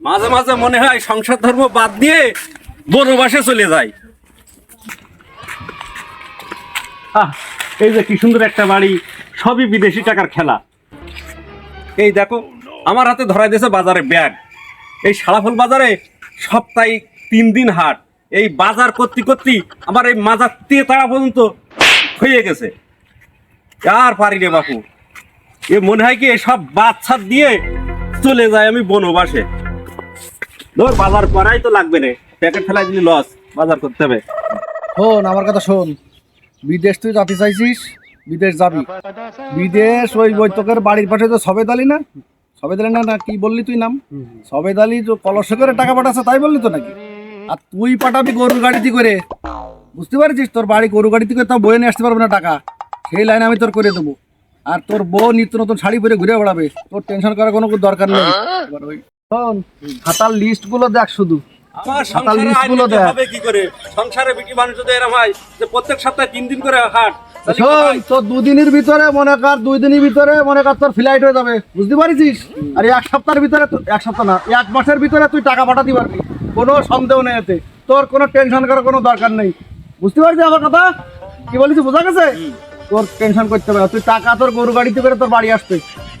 মাঝে মাঝে মনে হয় সংসার ধর্ম বাদ দিয়ে বনবাসে চলে যায়। আহ, এই যে কি সুন্দর একটা বাড়ি সবই বিদেশি টাকার খেলা। এই দেখো আমার হাতে ধরাই দিয়েছে বাজারে ব্যাগ। এই সারাফল বাজারে সপ্তাহে তিন দিন হাট। এই বাজার করতে করতে আমার এই মাজার দিয়ে তারা পর্যন্ত হয়ে গেছে। আর পারি রে বাপু এ মনে হয় কি এসব বাচ্চা দিয়ে চলে যায় আমি বনবাসে। ধর বাজার করাই তো লাগবে রে। প্যাকেট ফেলাই দিলি লস বাজার করতে হবে। শোন আমার কথা শোন। বিদেশ তুই যাতে চাইছিস বিদেশ যাবি। বিদেশ ওই বৈতকের বাড়ির পাশে তো সবেদ আলী না? সবেদ আলী না না কি বললি তুই নাম? সবেদ আলী তো কলসে করে টাকা পাঠাচ্ছে তাই বললি তো নাকি? আর তুই পাঠাবি গরুর গাড়িতে করে। বুঝতে পারছিস? তোর বাড়ি গরু গাড়িতে করে তাও বয়ে নিয়ে আসতে পারবে না টাকা। সেই লাইনে আমি তোর করে দেবো। আর তোর বউ নিত্য নতুন শাড়ি পরে ঘুরে বেড়াবে। তোর টেনশন করার কোনো দরকার নেই। এবার ওই শোন খাতার লিস্টগুলো দেখ শুধু। আমার খাতার আয়গুলো দেখ। হবে কি করে? সংসারে বিটি মানুষ যদি এরম হয় যে প্রত্যেক সপ্তাহে তিন দিন করে হাট শোন? তোর দুদিনের ভিতরে মনে কর দুই দিনের ভিতরে মনে কর তোর ফ্লাইট হয়ে যাবে। বুঝতে আর এক সপ্তাহের ভিতরে এক সপ্তাহ না এক মাসের ভিতরে তুই টাকা পাঠাতে পারবি। কোনো সন্দেহ নেই এতে। তোর কোনো টেনশন করার কোনো দরকার নেই। বুঝতে পারছিস আমার কথা? কি বলিস বোঝা গেছে? তোর টেনশন করতে হবে তুই টাকা তোর গরু গাড়িতে করে তোর বাড়ি আসবে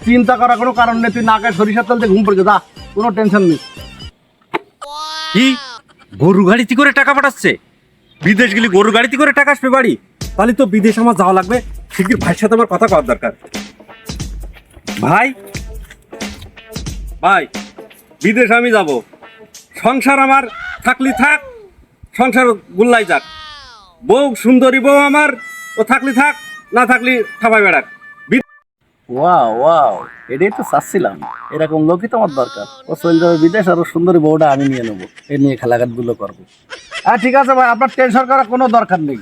চিন্তা করার কোনো কারণ নেই। তুই নাকে সরিষার তেল দিয়ে ঘুম পড়ে যা। কোনো টেনশন নেই। কি? গরু গাড়িতে করে টাকা পাঠাচ্ছে? বিদেশ গেলে গরু গাড়িতে করে টাকা আসবে বাড়ি? তাহলে তো বিদেশ আমার যাওয়া লাগবে। শিগগির ভাইয়ের সাথে আমার কথা কওয়ার দরকার। ভাই? ভাই, বিদেশ আমি যাব। সংসার আমার থাকলি থাক, সংসার গুল্লাই যাক। বউ সুন্দরী বউ আমার, ও থাকলি থাক, না থাকলি থাপাই বেড়াক। ওয়াও ওয়াও এটাই তো চাচ্ছিলাম। এরকম লোকই তো আমার দরকার। ও চলে যাবে বিদেশ, আর সুন্দরী বউটা আমি নিয়ে নেব। এ নিয়ে খেলাঘাটগুলো করব। হ্যাঁ ঠিক আছে ভাই, আপনার টেনশন করার কোনো দরকার নেই।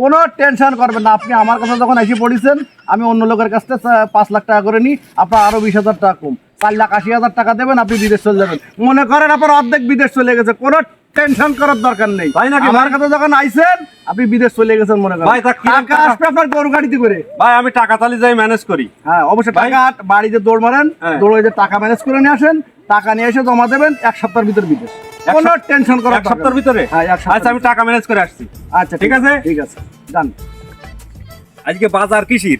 কোনো টেনশন করবেন না। আপনি আমার কাছে যখন এসে পড়েছেন, আমি অন্য লোকের কাছ থেকে পাঁচ লাখ টাকা করে নিই। আপনার আরও বিশ হাজার টাকা কম। চার লাখ আশি হাজার টাকা দেবেন, আপনি বিদেশ চলে যাবেন। মনে করেন আপনার অর্ধেক বিদেশ চলে গেছে। কোনো টেনশন করার দরকার নেই। তাই নাকি আমার কাছে যখন আইছেন আপনি বিদেশ চলে গেছেন মনে করেন। ভাই, তা টাকা? আসবে আপনার গরু গাড়িতে করে। ভাই আমি টাকা তালি যাই ম্যানেজ করি। হ্যাঁ অবশ্যই ভাই- টাকা বাড়িতে দৌড় মারেন হ্যাঁ। দৌড়ে যে টাকা ম্যানেজ করে নিয়ে আসেন টাকা নিয়ে এসে জমা দেবেন এক সপ্তাহের ভিতর বিদেশ। কোনো টেনশন করার এক সপ্তাহের ভিতরে? হ্যাঁ আচ্ছা আমি টাকা ম্যানেজ করে আসছি। আচ্ছা ঠিক আছে? ঠিক আছে। ডান আজকে বাজার কৃষির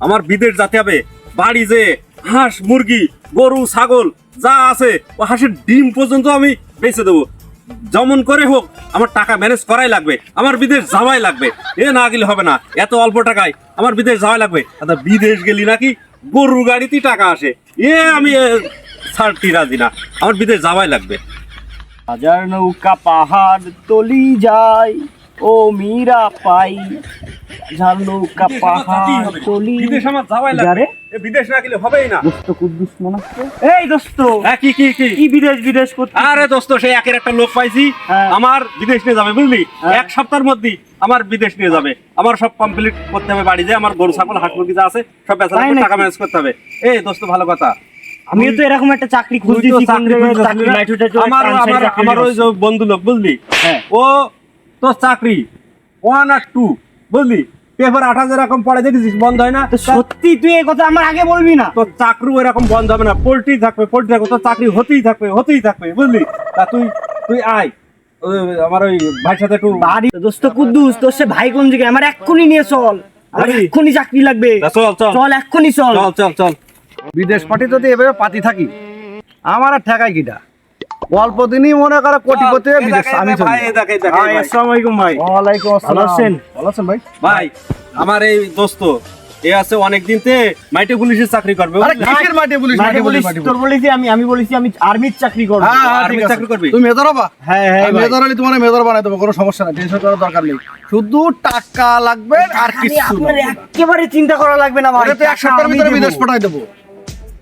আমার বিদেশ যেতে হবে। বাড়ি যে হাঁস মুরগি গরু ছাগল যা আছে ও হাঁসের ডিম পর্যন্ত আমি বেঁচে দেবো। যেমন করে হোক আমার টাকা ম্যানেজ করাই লাগবে আমার বিদেশ যাওয়াই লাগবে। এ না গেলে হবে না এত অল্প টাকায় আমার বিদেশ যাওয়াই লাগবে। আচ্ছা বিদেশ গেলি নাকি গরু গাড়িতেই টাকা আসে। এ আমি এ, ছাড়তি রাজি না আমার বিদেশ যাওয়াই লাগবে। হাজার নৌকা পাহাড় তলি যায়। ও মীরা পাই হাজার নৌকা বিদেশ আমার পাহাড় হবে। বিদেশ আমার যাওয়াই লাগবে। এ বিদেশ না গেলে হবেই না। দোস্ত কুদ্দুস মনে হচ্ছে এই দোস্ত! হ্যাঁ, কি কি কি? কি বিদেশ বিদেশ করতে? আরে দোস্ত সে একের একটা লোক পাইছি। হ্যাঁ। আমার বিদেশ নিয়ে যাবে বুঝলি? হ্যাঁ। এক সপ্তাহের মধ্যেই আমার বিদেশ নিয়ে যাবে। আমার সব কমপ্লিট করতে হবে বাড়ি যে আমার গরু ছাগল হাট মুরগি যা আছে সব বেচা তাই লাগবে, নাকি? টাকা ম্যানেজ করতে হবে। এই দোস্ত ভালো কথা। আমিও তো এরকম একটা চাকরি চলে আমার আমার আমার ওই বন্ধু লোক বুঝলি। ও তো চাকরি। ওয়ান আর টু বুঝলি? পেপার আঠা যেরকম পড়ে দেখেছিস? বন্ধ হয় না? সত্যি তুই এই কথা আমার আগে বলবি না? তোর চাকরি এরকম বন্ধ হবে না। পোল্ট্রি থাকবে পোল্ট্রি থাকবে তোর চাকরি হতেই থাকবে হতেই থাকবে বুঝলি? তা তুই তুই আয়। আমার ওই ভাইয়ের সাথে একটু বাড়ি দোস্ত কুদ্দুস তোর সে ভাই কোন জায়গায় আমার এক্ষুনি নিয়ে চল। আমার এক্ষুনি চাকরি লাগবে। চল চল। চল এক্ষুনি চল। চল চল চল। বিদেশ পার্টি যদি এভাবে পাতি থাকি। আমার আর ঠেকাই কিটা? অল্প দিনই মনে করো কোটিপতি আমি। আসসালামু আলাইকুম ভাই ওয়ালাইকুম আসসালাম। আছেন? ভালো আছেন ভাই? ভাই আমার এই দোস্ত এ আছে অনেকদিন তে মাইটে পুলিশের চাকরি করবে আরে কিসের মাটি পুলিশ মাঠে মাটি পুলিশ তোর বলেছি আমি আমি বলেছি আমি আর্মির চাকরি করব। হ্যাঁ হ্যাঁ আর্মির চাকরি করবি? তুমি মেজর হবা? হ্যাঁ হ্যাঁ মেজর হলে তোমার মেজর বানাই দেবো কোনো সমস্যা নাই টেনশন করার দরকার নেই। শুধু টাকা লাগবে আর কিছু আপনার একেবারে চিন্তা করা লাগবে না ভাই। ওটা তো এক সপ্তাহের ভিতরে বিদেশ পাঠাই দেবো।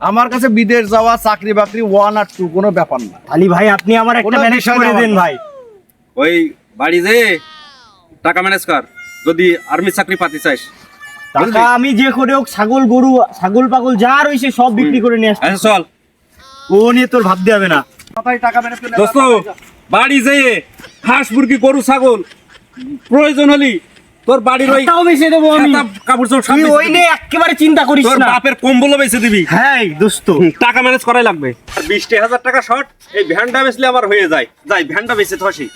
আমার কাছে বিদেশ যাওয়া চাকরি বাকরি ওয়ান আর টু কোনো ব্যাপার না। আলী ভাই আপনি আমার একটা ম্যানেজ করে দেন ভাই। ওই বাড়ি যে টাকা ম্যানেজ কর যদি আর্মি চাকরি পাতি চাইস টাকা আমি যে করে হোক ছাগল গরু ছাগল পাগল যা রয়েছে সব বিক্রি করে নিয়ে আসছি। আচ্ছা চল। ও নিয়ে তোর ভাবতে হবে না। টাকা ম্যানেজ করে দোস্ত বাড়ি যেয়ে হাঁস মুরগি গরু ছাগল প্রয়োজন হলি তোর বাড়ির ওই তাও বেঁচে দেবো আমি। কাপড় চোপড় সব তুই ওই নিয়ে একেবারে চিন্তা করিস তোর বাপের কম্বলও বেচে দিবি। হ্যাঁ দোস্ত। টাকা ম্যানেজ করাই লাগবে। আর বিশটি হাজার টাকা শর্ট এই ভ্যানটা বেচলে আমার হয়ে যায়। যাই ভ্যানটা বেচে থসি।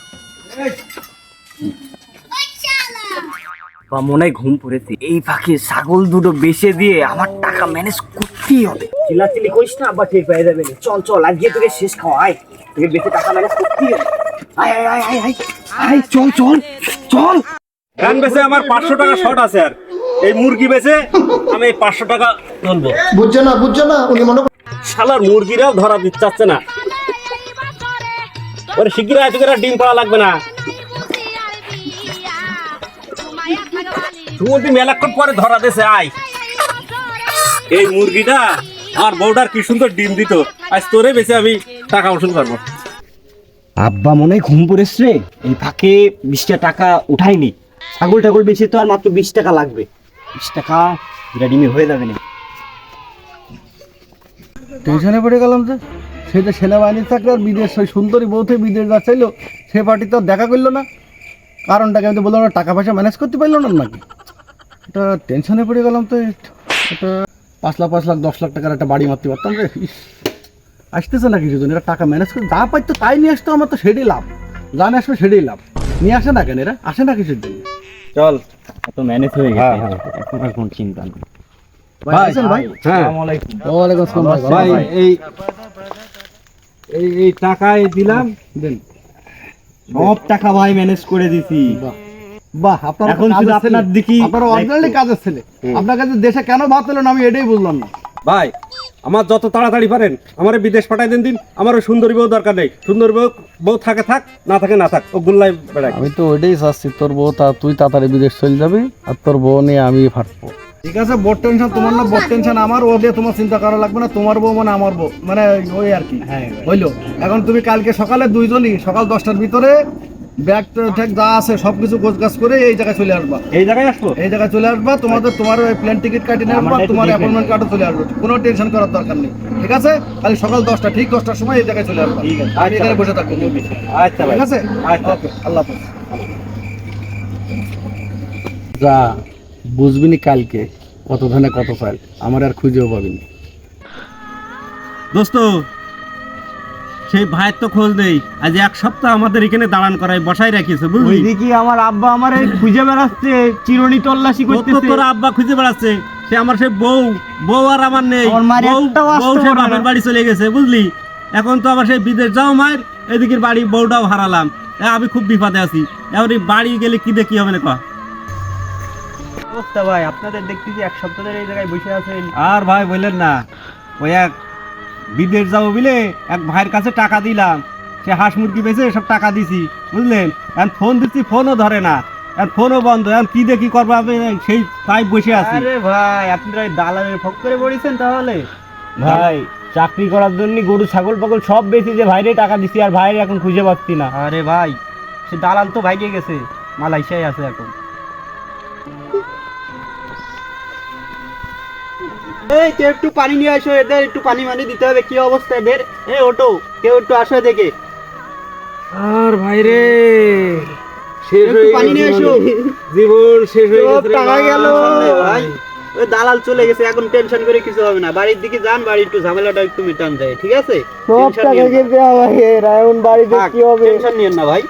বা মনে ঘুম পড়েছে। এই ফাঁকে ছাগল দুটো বেচে দিয়ে আমার টাকা ম্যানেজ করতেই হবে। চিল্লাচিল্লি করিস না আবার ঠিক পেয়ে যাবে না। চল চল আজকে তোকে শেষ খাওয়া আয় তোকে বেঁচে টাকা ম্যানেজ করতেই হবে। আয় আয় আয় আয় আয় চল চল চল। ভ্যান বেচে আমার পাঁচশো টাকা শর্ট আছে আর। এই মুরগি বেচে আমি এই পাঁচশো টাকা তুলবো। বুঝছে না বুঝছে না উনি মনে শালার মুরগিরাও ধরা দিতে চাচ্ছে না। ওরে শিগগির আয় তোকে আর ডিম পাওয়া লাগবে না। সুমন্তি মেলাক্ষণ পরে ধরা দেছে আয়। এই মুরগিটা আমার বউটার কি সুন্দর ডিম দিত। আজ তোরে বেশি আমি টাকা উসুল করব। আব্বা মনে হয় ঘুম পড়েছে এই ফাঁকে বিশটা টাকা উঠাইনি ছাগল টাগল বেচে তো আর মাত্র বিশ টাকা লাগবে। বিশ টাকা? এটা হয়ে যাবে না টেনশনে পড়ে গেলাম যে, সে যে সেনাবাহিনীর চাকরি আর বিদেশ, ওই সুন্দরী বউ বিদেশ যা চাইলো সে পার্টি তো দেখা করল না। কারণটাকে আমি তো বললাম, টাকা পয়সা ম্যানেজ করতে পারল না নাকি? এটা টেনশনে পড়ে গেলাম তো এটা পাঁচ লাখ পাঁচ লাখ, দশ লাখ টাকার একটা বাড়ি মারতে পারতাম রে। আসতেছে না কিছু জন এরা টাকা ম্যানেজ করে যা পাইতো তাই নিয়ে আসতো, আমার তো সেটাই লাভ। যা নিয়ে আসবে সেটাই লাভ। নিয়ে আসে না কেন এরা? আসে না কিছুর জন্য? চল তো ম্যানেজ হয়ে হ্যাঁ, গেছে এখন আর কোনো চিন্তা নেই। ভাই হ্যাঁ। এই এই এই টাকায় দিলাম দেন। সব টাকা ভাই ম্যানেজ করে দিছি। বাহ। বাহ আপনার এখন শুধু আপনার দিকেই আপনার অরিজিনালি কাজের ছেলে। আপনার কাছে দেশে কেন ভাত পেলেন আমি এটাই বুঝলাম না। ভাই আমার যত তাড়াতাড়ি পারেন আমার বিদেশ পাঠাই দিন দিন আমার ওই সুন্দরী বউ দরকার নেই। সুন্দরী বউ বউ থাকে থাক না থাকে না থাক ও গুল্লাই বেড়াই আমি তো ওইটাই চাচ্ছি তোর বউ তা তুই তাড়াতাড়ি বিদেশ চলে যাবি আর তোর বউ নিয়ে আমি ফাটবো। ঠিক আছে বড় টেনশন তোমার না বড় টেনশন আমার ও দিয়ে তোমার চিন্তা করা লাগবে না তোমার বউ মানে আমার বউ মানে ওই আর কি হ্যাঁ। হইল। এখন তুমি কালকে সকালে দুইজনই সকাল দশটার ভিতরে ব্যাগ ট্যাগ যা আছে সব কিছু গোছ গাছ করে এই জায়গায় চলে আসবা। এই জায়গায় আসব? এই জায়গায় চলে আসবা তোমাদের তোমার ওই প্লেন টিকিট কাটিয়ে নেবা তোমার অ্যাপয়েন্টমেন্ট কার্ডও চলে আসবে। কোনো টেনশন করার দরকার নেই। ঠিক আছে? কাল সকাল দশটা ঠিক দশটার সময় এই জায়গায় চলে আসবা। ঠিক আছে। আমি এখানে বসে থাকব। আচ্ছা ঠিক আছে? আচ্ছা। ওকে আল্লাহ হাফেজ। যা বুঝবিনি কালকে কত ধানে কত ফাইল। আমার আর খুঁজেও পাবিনি। দোস্ত সেই ভাইয়ের তো খোঁজ নেই। আজ এক সপ্তাহ আমাদের এখানে দাঁড়ান করাই বসাই বুঝলি? ওইদিকে আমার আব্বা আমার খুঁজে বেড়াচ্ছে চিরুনি তল্লাশি তোর করতেছে। তোর আব্বা খুঁজে বেড়াচ্ছে। সে আমার সে বউ বউ আর আমার নেই। বউ সে বাপের বাড়ি চলে গেছে বুঝলি? এখন তো আবার সেই বিদেশ যাও মায়ের এদিকের বাড়ি বউটাও হারালাম। আমি খুব বিপদে আছি। এবার এই বাড়ি গেলে কি দেখি হবে না অবস্থা ভাই আপনাদের দেখতেছি এক সপ্তাহ ধরে এই জায়গায় বসে আছেন। আর ভাই বললেন না ওই এক বিদেশ যাব বলে এক ভাইয়ের কাছে টাকা দিলাম। সে হাঁস মুরগি বেঁচে সব টাকা দিছি বুঝলেন? এখন ফোন দিচ্ছি ফোনও ধরে না। এখন ফোনও বন্ধ এখন কি দেখি করব আমি সেই তাই বসে আছি। আরে ভাই আপনারা এই দালালের ফক করে পড়েছেন তাহলে। ভাই চাকরি করার জন্য গরু ছাগল পাগল সব বেশি যে ভাইরে টাকা দিছি আর ভাইরে এখন খুঁজে পাচ্ছি না। আরে ভাই সে দালাল তো ভাইকে গেছে মালয়েশিয়ায় আছে এখন। এই কেউ একটু পানি নিয়ে আসো এদের একটু পানি মানি দিতে হবে। কি অবস্থা এদের? এই ওটো কেউ একটু আসো দেখে আর ভাই রে শেষ পানি নিয়ে এসো। জীবন শেষ হয়ে গেছে টাকা গেল। ভাই। ওই দালাল চলে গেছে এখন টেনশন করে কিছু হবে না। বাড়ির দিকে যান বাড়ির একটু ঝামেলাটা একটু মিটান যায় ঠিক আছে? সব টাকা গেছে ভাই এখন বাড়িতে কি হবে? টেনশন নিয়েন না ভাই।